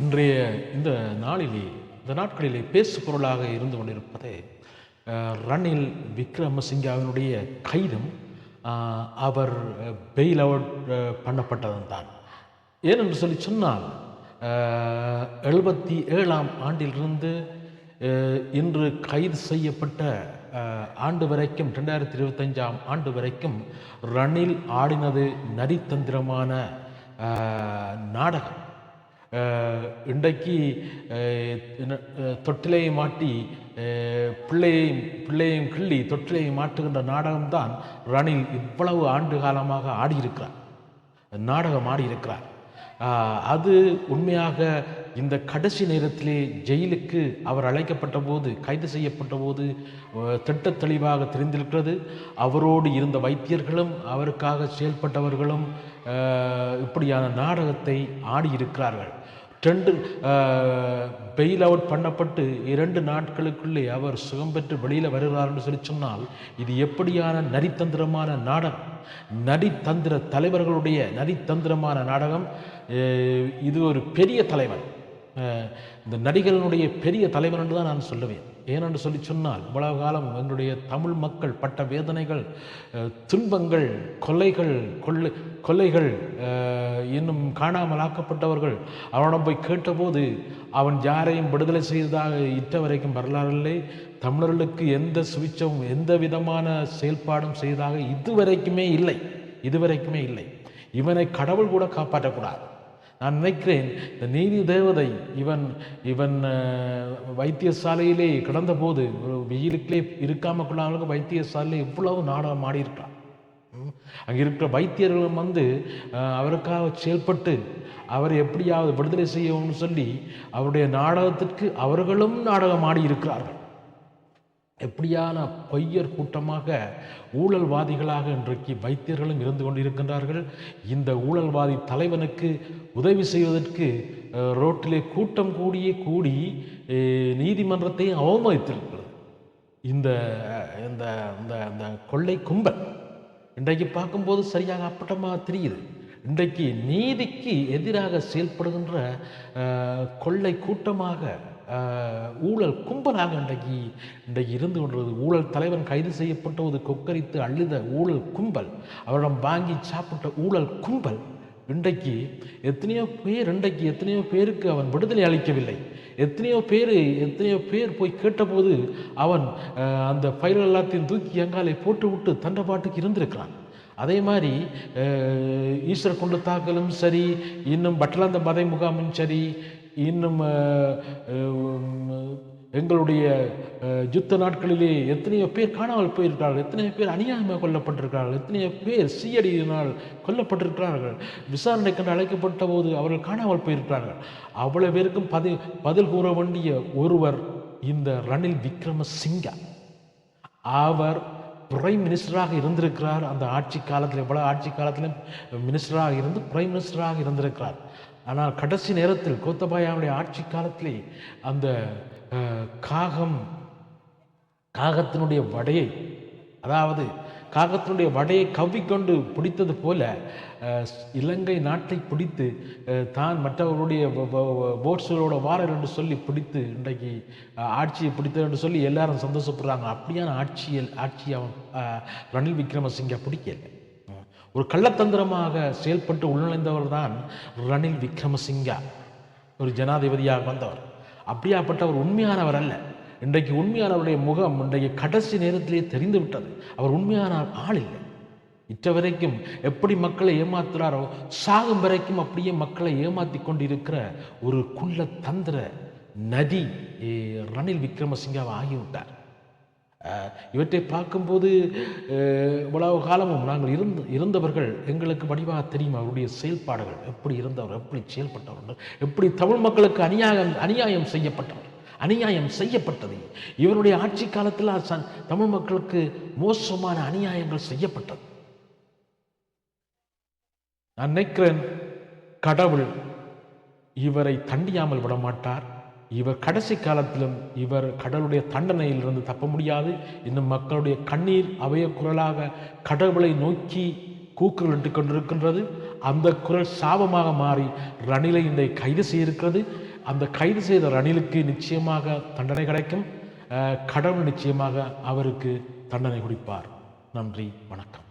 இன்றைய இந்த நாளிலே இந்த நாட்களிலே பேசு பொருளாக இருந்து கொண்டிருப்பது ரணில் விக்ரமசிங்காவினுடைய கைதும் அவர் பெயில் அவுட் பண்ணப்பட்டதும் தான். ஏனென்று சொல்லி சொன்னால் எழுபத்தி ஏழாம் ஆண்டிலிருந்து இன்று கைது செய்யப்பட்ட ஆண்டு வரைக்கும் ரெண்டாயிரத்தி இருபத்தஞ்சாம் ஆண்டு வரைக்கும் ரணில் ஆடினது நரித்தந்திரமான நாடகம். இன்றைக்கு தொட்டிலையை என்ன- மாட்டி பிள்ளையையும் பிள்ளையையும் கிள்ளி தொட்டிலை மாட்டுகின்ற நாடகம்தான் ரணில் இவ்வளவு ஆண்டு காலமாக ஆடியிருக்கிறார். நாடகம் ஆடியிருக்கிறார். அது உண்மையாக இந்த கடைசி நேரத்திலே ஜெயிலுக்கு அவர் அழைக்கப்பட்ட போது கைது செய்யப்பட்ட போது திட்ட தெளிவாக தெரிந்திருக்கிறது. அவரோடு இருந்த வைத்தியர்களும் அவருக்காக செயல்பட்டவர்களும் இப்படியான நாடகத்தை ஆடியிருக்கிறார்கள் ரெண்டு பெயில் அவுட் பண்ணப்பட்டு இரண்டு நாட்களுக்குள்ளே அவர் சுகம் பெற்று வெளியில் என்று சொல்லி சொன்னால் இது எப்படியான நரித்தந்திரமான நாடகம்? நடித்தந்திர தலைவர்களுடைய நடித்தந்திரமான நாடகம் இது ஒரு பெரிய தலைவன். இந்த நடிகர்களுடைய பெரிய தலைவன் என்று தான் நான் சொல்லுவேன். ஏனென்று சொல்லி சொன்னால் இவ்வளவு காலம் எங்களுடைய தமிழ் மக்கள் பட்ட வேதனைகள் துன்பங்கள் கொலைகள் கொள்ளை கொலைகள் இன்னும் காணாமல் ஆக்கப்பட்டவர்கள் அவனிடம் போய் கேட்டபோது அவன் யாரையும் விடுதலை செய்ததாக இட்ட வரைக்கும் வரலாறில்லை தமிழர்களுக்கு எந்த சுவிச்சமும் எந்த விதமான செயல்பாடும் செய்ததாக இதுவரைக்குமே இல்லை. இதுவரைக்குமே இல்லை. இவனை கடவுள் கூட காப்பாற்றக்கூடாது. நான் நினைக்கிறேன் இந்த நீதி தேவதை இவன் இவன் வைத்தியசாலையிலே கிடந்தபோது ஒரு வெயிலுக்குள்ளே இருக்காம கொள்ளாமலுக்கு வைத்தியசாலையில் இவ்வளவு நாடகம் ஆடியிருக்கான் அங்கே இருக்கிற வைத்தியர்களும் வந்து அவருக்காக செயல்பட்டு அவரை எப்படியாவது விடுதலை செய்யணும்னு சொல்லி அவருடைய நாடகத்திற்கு அவர்களும் நாடகம் ஆடி இருக்கிறார்கள் எப்படியான பொய்யர் கூட்டமாக ஊழல்வாதிகளாக இன்றைக்கு வைத்தியர்களும் இருந்து கொண்டிருக்கின்றார்கள். இந்த ஊழல்வாதி தலைவனுக்கு உதவி செய்வதற்கு ரோட்டிலே கூட்டம் கூடியே கூடி நீதிமன்றத்தையும் நீதிமன்றத்தை அவமதித்திருக்கிறது. இந்த இந்த இந்த இந்த கொள்ளை கும்பல் இன்றைக்கு பார்க்கும்போது சரியாக அப்பட்டமாக தெரியுது. இன்றைக்கு நீதிக்கு எதிராக செயல்படுகின்ற கொள்ளை கூட்டமாக ஊழல் கும்பனாக இன்றைக்கு இன்றைக்கு இருந்து கொண்டது ஊழல் தலைவன் கைது செய்யப்பட்டபோது கொக்கரித்து அழுத ஊழல் கும்பல் அவரிடம் வாங்கி சாப்பிட்ட ஊழல் கும்பல் இன்றைக்கு எத்தனையோ பேர் இன்றைக்கு எத்தனையோ பேருக்கு அவன் விடுதலை அளிக்கவில்லை. எத்தனையோ பேர் எத்தனையோ பேர் போய் கேட்டபோது அவன் அந்த ஃபைல் எல்லாத்தையும் தூக்கி எங்காலே போட்டு விட்டு தண்டை பாட்டுக்கு இருந்திருக்கிறான். அதே மாதிரி ஈஸ்வர குண்டு தாக்கலும் சரி இன்னும் பட்டலாந்த மதை முகாமும் சரி இன்னும் எங்களுடைய யுத்த நாட்களிலே எத்தனையோ பேர் காணாமல் போயிருக்கிறார்கள். எத்தனையோ பேர் அநியாயமாக கொல்லப்பட்டிருக்கிறார்கள். எத்தனையோ பேர் சீயடியினால் கொல்லப்பட்டிருக்கிறார்கள். விசாரணைக்கு அழைக்கப்பட்ட போது அவர்கள் காணாமல் போயிருக்கிறார்கள். அவ்வளவு பேருக்கும் பதில் பதில் கூற வேண்டிய ஒருவர் இந்த ரணில் விக்ரமசிங்கா. அவர் பிரைம் மினிஸ்டராக இருந்திருக்கிறார். அந்த ஆட்சி காலத்தில் எவ்வளோ ஆட்சி காலத்திலும் மினிஸ்டராக இருந்து பிரைம் மினிஸ்டராக இருந்திருக்கிறார். ஆனால் கடைசி நேரத்தில் கோத்தபாயாவுடைய ஆட்சி காலத்திலே அந்த காகம் காகத்தினுடைய வடையை அதாவது காகத்தினுடைய வடையை கவ்விக்கொண்டு பிடித்தது போல இலங்கை நாட்டை பிடித்து தான் மற்றவர்களுடைய போட்ஸ்களோட வாரல் என்று சொல்லி பிடித்து இன்றைக்கு ஆட்சியை பிடித்தது என்று சொல்லி எல்லாரும் சந்தோஷப்படுறாங்க. அப்படியான ஆட்சியில் ஆட்சி அவன் ரணில் விக்ரமசிங்க பிடிக்கலை. ஒரு கள்ளத்தந்திரமாக செயல்பட்டு உள்நுழைந்தவர் தான் ரணில் விக்ரமசிங்கா. ஒரு ஜனாதிபதியாக வந்தவர். அப்படியாப்பட்ட ஒரு உண்மையானவர் அல்ல. இன்றைக்கு உண்மையானவருடைய முகம் இன்றைக்கு கடைசி நேரத்திலே தெரிந்து விட்டது அவர் உண்மையான ஆள் இல்லை. இற்ற வரைக்கும் எப்படி மக்களை ஏமாத்துறாரோ சாகும் வரைக்கும் அப்படியே மக்களை ஏமாத்தி கொண்டிருக்கிற ஒரு குள்ள தந்திர நதி ரணில் விக்ரமசிங்காவை ஆகிவிட்டார் இவற்றை பார்க்கும்போது இவ்வளவு காலமும் நாங்கள் இருந்த இருந்தவர்கள் எங்களுக்கு வடிவாக தெரியும் அவருடைய செயல்பாடுகள். எப்படி இருந்தவர் எப்படி செயல்பட்டவர் எப்படி தமிழ் மக்களுக்கு அநியாயம் அநியாயம் செய்யப்பட்டவர் அநியாயம் செய்யப்பட்டது. இவருடைய ஆட்சி காலத்தில் தமிழ் மக்களுக்கு மோசமான அநியாயங்கள் செய்யப்பட்டது. நான் நினைக்கிறேன் கடவுள் இவரை தண்டியாமல் விடமாட்டார். இவர் கடைசி காலத்திலும் இவர் கடவுளுடைய தண்டனையிலிருந்து தப்ப முடியாது. இன்னும் மக்களுடைய கண்ணீர் அவைய குரலாக கடவுளை நோக்கி கூக்குரலிட்டு கொண்டிருக்கின்றது. அந்த குரல் சாபமாக மாறி ரணிலை இன்றை கைது செய்திருக்கிறது. அந்த கைது செய்த ரணிலுக்கு நிச்சயமாக தண்டனை கிடைக்கும். கடவுள் நிச்சயமாக அவருக்கு தண்டனை கொடுப்பார். நன்றி வணக்கம்.